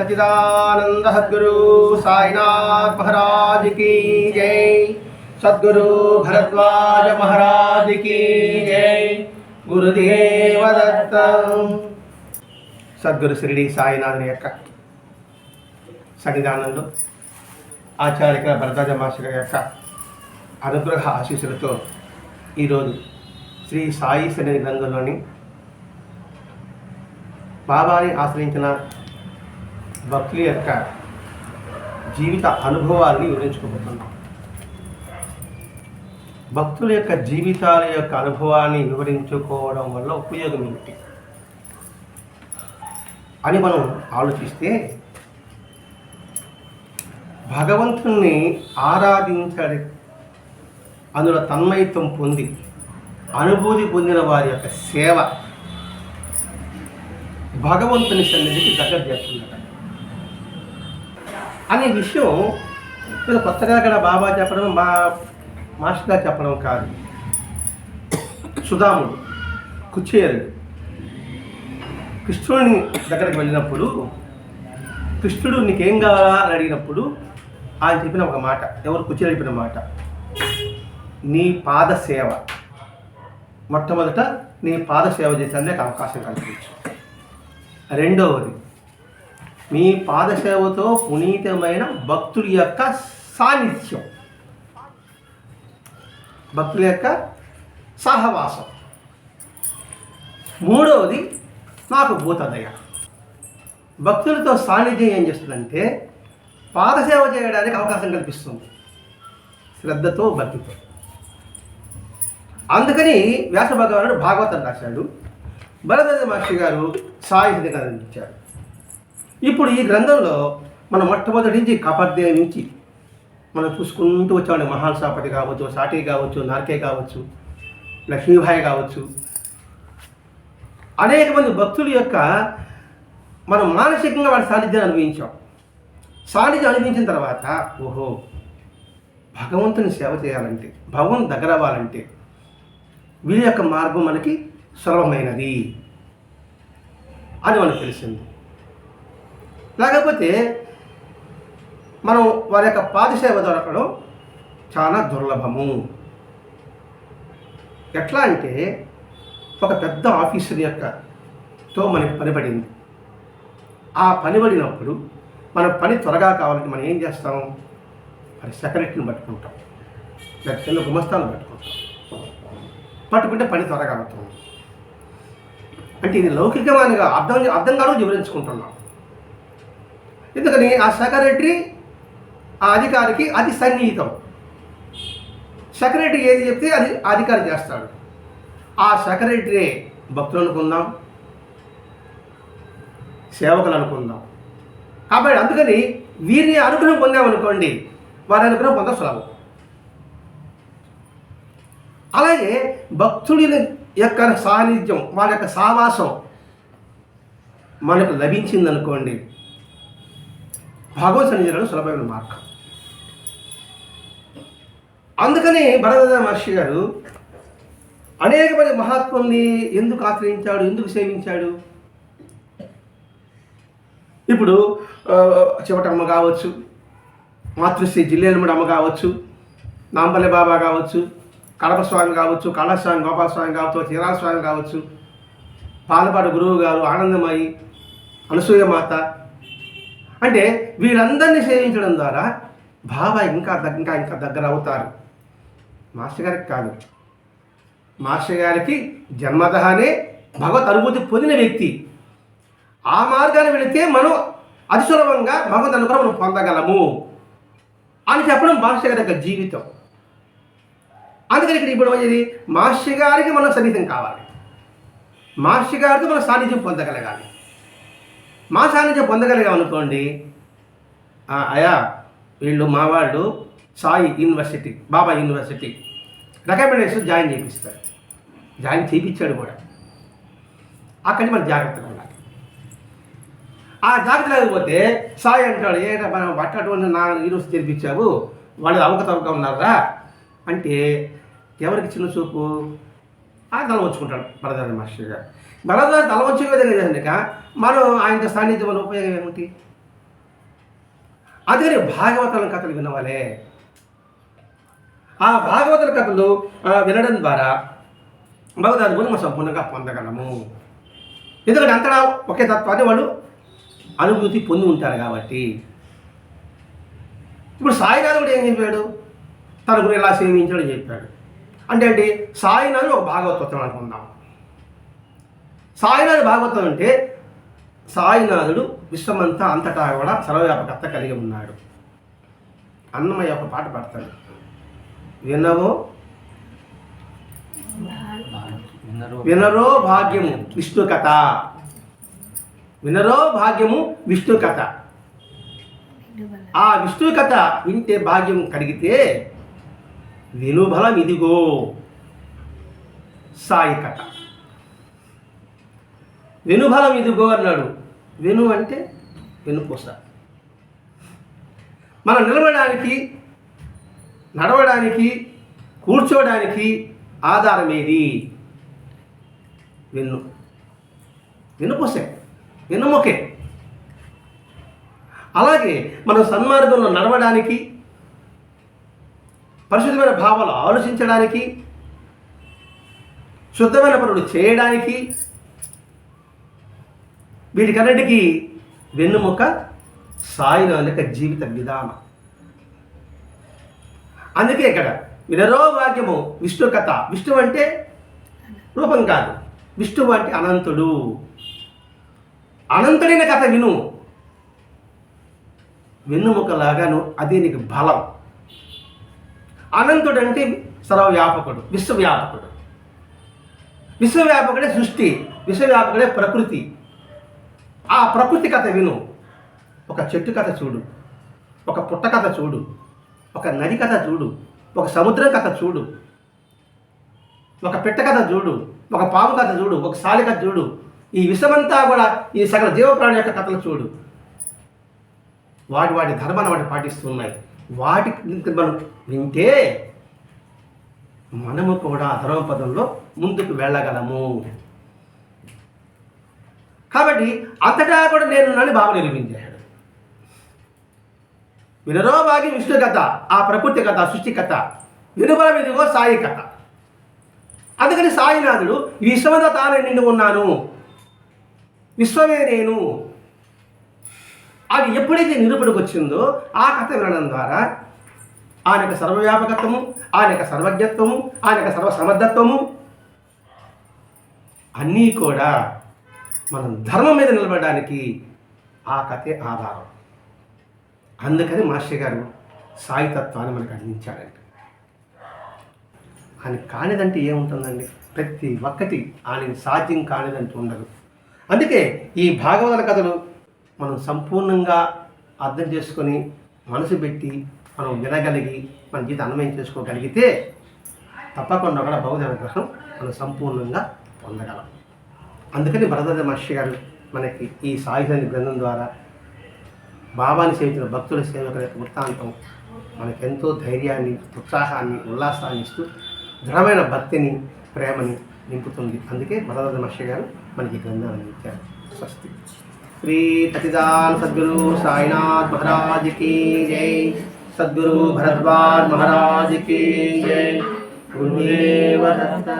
सचिदानंद सदगुरु साईनाथ महाराज की जय सदगुरु भरद्वाज महाराज की जय గురుదేవ దత్తం సద్గురు షిరిడి సాయినాథుని యొక్క సన్నిధానంలో ఆచార్య భరద్వాజ మాస్టర్ యొక్క అనుగ్రహ ఆశీస్సులతో ఈరోజు శ్రీ సాయి సన్నిధి గ్రంథంలోని బాబాని ఆశ్రయించిన భక్తుల యొక్క జీవిత అనుభవాల్ని వివరించుకోబోతున్నాం. భక్తుల యొక్క జీవితాల యొక్క అనుభవాన్ని వివరించుకోవడం వల్ల ఉపయోగం ఏమిటి? అని మనం ఆలోచిస్తే భగవంతుణ్ణి ఆరాధించడి అందులో తన్మయత్వం పొంది అనుభూతి పొందిన వారి యొక్క సేవ భగవంతుని సన్నిధికి దగ్గర చేస్తుందట. అనే విషయం ఇక్కడ కొత్తగా ఇక్కడ బాబా చెప్పడం మా మాస్టర్ గారు చెప్పడం కాదు. సుధాముడు కుచేరుడు. కృష్ణుడిని దగ్గరికి వెళ్ళినప్పుడు కృష్ణుడు నీకేం కావాలా అని అడిగినప్పుడు ఆయన చెప్పిన ఒక మాట ఎవరు కుచేరు చెప్పిన మాట నీ పాద సేవ. మొట్టమొదట నీ పాద సేవ చేసేందుకు అవకాశం కల్పించు. రెండవది మీ పాదసేవతో పునీతమైన భక్తుడి యొక్క సాన్నిధ్యం. భక్తుల యొక్క సహవాసం. మూడవది నాకు భూతదయ. భక్తులతో సాన్నిధ్యం ఏం చేస్తుందంటే పాదసేవ చేయడానికి అవకాశం కల్పిస్తుంది. శ్రద్ధతో భక్తితో. అందుకని వ్యాస భగవానుడు భాగవతం రాశాడు. భరత మహర్షి గారు సాహిత్య అందించారు ఇప్పుడు ఈ గ్రంథంలో మన మొట్టమొదటి నుంచి కపర్దే నుంచి మనం చూసుకుంటూ వచ్చామండి మహాల్సాపతి కావచ్చు సాటి కావచ్చు నార్కే కావచ్చు లక్ష్మీభాయ్ కావచ్చు. అనేక మంది భక్తుల యొక్క మనం మానసికంగా వాళ్ళ సాన్నిధ్యాన్ని అనుభవించాం. సాన్నిధ్యం అనుభవించిన తర్వాత ఓహో భగవంతుని సేవ చేయాలంటే భగవంతు దగ్గర అవ్వాలంటే వీరి యొక్క మార్గం మనకి సులభమైనది అని మనకు తెలిసింది. లేకపోతే మనం వారి యొక్క పాదసేవ దొరకడం చాలా దుర్లభము. ఎట్లా అంటే ఒక పెద్ద ఆఫీసర్ యొక్క తో మనకి పనిపడింది. ఆ పనిపడినప్పుడు మన పని త్వరగా కావాలంటే మనం ఏం చేస్తాం? మరి సెక్రటరీని పట్టుకుంటాం. లేకపోతే గుమస్తాలను పట్టుకుంటాం. పట్టుకుంటే పని త్వరగా అవుతుంది. అంటే ఇది లౌకికమైనగా అర్థం అర్థం కాదు వివరించుకుంటున్నాం. ఎందుకని ఆ సెక్రటరీ ఆ అధికారికి అది సన్నిహితం. సెక్రటరీ ఏది చెప్తే అది అధికారి చేస్తాడు. ఆ సెక్రటరీ భక్తులు అనుకుందాం సేవకులు అనుకుందాం. కాబట్టి అందుకని వీరిని అనుగ్రహం పొందామనుకోండి వారి అనుగ్రహం పొంద సులభం అలాగే భక్తుడి యొక్క సాన్నిధ్యం వాళ్ళ యొక్క సావాసం మనకు లభించిందనుకోండి భగవత్ సన్నిధిలో సులభమైన మార్గం. అందుకని భరద్వాజ మహర్షి గారు అనేక మంది మహాత్ముల్ని ఎందుకు ఆశ్రయించాడు ఎందుకు సేవించాడు? ఇప్పుడు ఆ, చివటమ్మ కావచ్చు మాతృశ్రీ జిల్లేనమ్మడి అమ్మ కావచ్చు నాంపల్లి బాబా కావచ్చు కడప స్వామి కావచ్చు కళాస్వామి గోపాలస్వామి కావచ్చు చీరాల స్వామి కావచ్చు పాలపాడు గురువు గారు ఆనందమయి అనసూయ మాత. అంటే వీళ్ళందరినీ సేవించడం ద్వారా బాబా ఇంకా ఇంకా ఇంకా దగ్గర అవుతారు. మాస్టర్ గారికి కాదు. మాస్టర్ గారికి జన్మతహానే భగవత్ అనుభూతి పొందిన వ్యక్తి. ఆ మార్గాన్ని వెళితే మనం అతి సులభంగా భగవత్ అనుగ్రహం మనం పొందగలము అని చెప్పడం మాస్టర్ గారి యొక్క జీవితం. అందుకని ఇక్కడ ఇప్పుడు ఏది మాస్టర్ గారికి మనం సన్నిహితం కావాలి. మాస్టర్ గారితో మనం సాన్నిధ్యం పొందగలగాలి. మా సాన్నిధ్యం పొందగలిగాం అనుకోండి అయా వీళ్ళు మా వాళ్ళు Sai university Baba university. Recommendation join చేపిస్తాడు join చేయించాడు కూడా. అక్కడి మనం జాగ్రత్తగా ఉండాలి. ఆ జాగ్రత్త లేకపోతే సాయి అంటాడు ఏంటంటే మనం పట్టటువంటి నా యూనివర్సిటీ చేర్పించావు వాళ్ళు అవకతవక ఉన్నారా? అంటే ఎవరికి చిన్న చూపు? ఆ తల వచ్చుకుంటాడు భరద్వాజ మాస్టర్ గారు. భరద్వాజ తల వంచే విధంగా మనం ఆయన సాన్నిధ్యం వల్ల ఉపయోగం ఏమిటి? అదే భాగవతుల కథలు వినవలే ఆ భాగవతుల కథలు వినడం ద్వారా భగవదాన్ని మనం సంపూర్ణంగా పొందగలము. ఎందుకంటే అంతటా ఒకే తత్వాన్ని వాళ్ళు అనుభూతి పొంది ఉంటారు కాబట్టి. ఇప్పుడు సాయినాథుడు ఏం చెప్పాడు? తన గురించి ఎలా సేవించాడు చెప్పాడు. అంటే అంటే సాయినాథుడు ఒక భాగవతం అనుకుందాం. సాయినాథ్ భాగవతం అంటే సాయినాథుడు విశ్వమంతా అంతటా కూడా సర్వవ్యాపకత కలిగి ఉన్నాడు. అన్నమయ్య ఒక పాట పాడతాడు. వినవో వినరో భాగ్యము విష్ణు కథ. వినరో భాగ్యము విష్ణు కథ. ఆ విష్ణు కథ వింటే భాగ్యం కలిగితే వినుబలం ఇదిగో సాయి కథ. వెనుబలం ఇదిగో అన్నాడు. వెను అంటే వెనుపూస మనం నిలబడడానికి నడవడానికి కూర్చోడానికి ఆధారం ఏది? వెన్ను. వెన్నుపూసే వెన్నుముకే అలాగే మనం సన్మార్గంలో నడవడానికి పరిశుద్ధమైన భావాలు ఆలోచించడానికి శుద్ధమైన పనులు చేయడానికి వీటికన్నిటికీ వెన్నుముక సాయినాథ్ యొక్క జీవిత విధానం. అందుకే ఇక్కడ వినరో వాక్యము విష్ణు కథ. విష్ణు అంటే రూపం కాదు. విష్ణువు అంటే అనంతుడు. అనంతుడైన కథ విను. వెన్నుముకలాగాను అది నీకు బలం. అనంతుడు అంటే సర్వవ్యాపకుడు విశ్వవ్యాపకుడు. విశ్వవ్యాపకుడే సృష్టి విశ్వవ్యాపకుడే ప్రకృతి. ఆ ప్రకృతి కథ విను. ఒక చెట్టు కథ చూడు. ఒక పుట్ట కథ చూడు. ఒక నది కథ చూడు. ఒక సముద్రం కథ చూడు. ఒక పిట్ట కథ చూడు. ఒక పాము కథ చూడు. ఒక సాలి కథ చూడు. ఈ విషమంతా కూడా ఈ సకల జీవప్రాణి యొక్క కథలు చూడు. వాటి వాటి ధర్మాన్ని వాటి పాటిస్తున్నాయి. వాటి మనం వింటే మనము కూడా ధర్మపదంలో ముందుకు వెళ్ళగలము. కాబట్టి అంతటా కూడా నేను నన్ను బాబు నిరూపించాడు వినరో భాగి విష్ణు కథ ఆ ప్రకృతి కథ సృష్టి కథ వినుబల విధిగో సాయి కథ. అందుకని సాయినాథుడు విశ్వమంతా తానే నిండి ఉన్నాను. విశ్వమే నేను. అది ఎప్పుడైతే నిరూపణకు వచ్చిందో ఆ కథ వినడం ద్వారా ఆయన యొక్క సర్వవ్యాపకత్వము ఆయన యొక్క సర్వజ్ఞత్వము ఆయన యొక్క సర్వసమర్థత్వము అన్నీ కూడా మనం ధర్మం మీద నిలబడడానికి ఆ కథే ఆధారం. అందుకని మాస్టర్ గారు సాయితత్వాన్ని మనకు అందించాడండి ఆయన కానిదంటే ఏముంటుందండి? ప్రతి ఒక్కటి ఆయన సాధ్యం కానిదంటూ ఉండదు. అందుకే ఈ భాగవతుల కథలు మనం సంపూర్ణంగా అర్థం చేసుకొని మనసు పెట్టి మనం వినగలిగి మన జీవితం అన్వయం చేసుకోగలిగితే తప్పకుండా కూడా బౌద్ధ అనుగ్రహం మనం సంపూర్ణంగా పొందగలం. అందుకని భరద్వాజ మహర్షి గారు మనకి ఈ సాయుధాన్ని గ్రంథం ద్వారా బాబాని సేవించిన భక్తుల సేవకుల యొక్క వృత్తాంతం మనకెంతో ధైర్యాన్ని ఉత్సాహాన్ని ఉల్లాసాన్ని ఇస్తూ దృఢమైన భక్తిని ప్రేమని నింపుతుంది అందుకే భరద్వాజ మహర్షి గారు మనకి ఈ గ్రంథాన్ని ఇచ్చారు స్వస్తి శ్రీ సచిదాన్ సద్గురు సాయినాథ్ మహారాజ్ की जय सद्गुरु भरद्वाज महाराज की जय गुरुदेव दत्त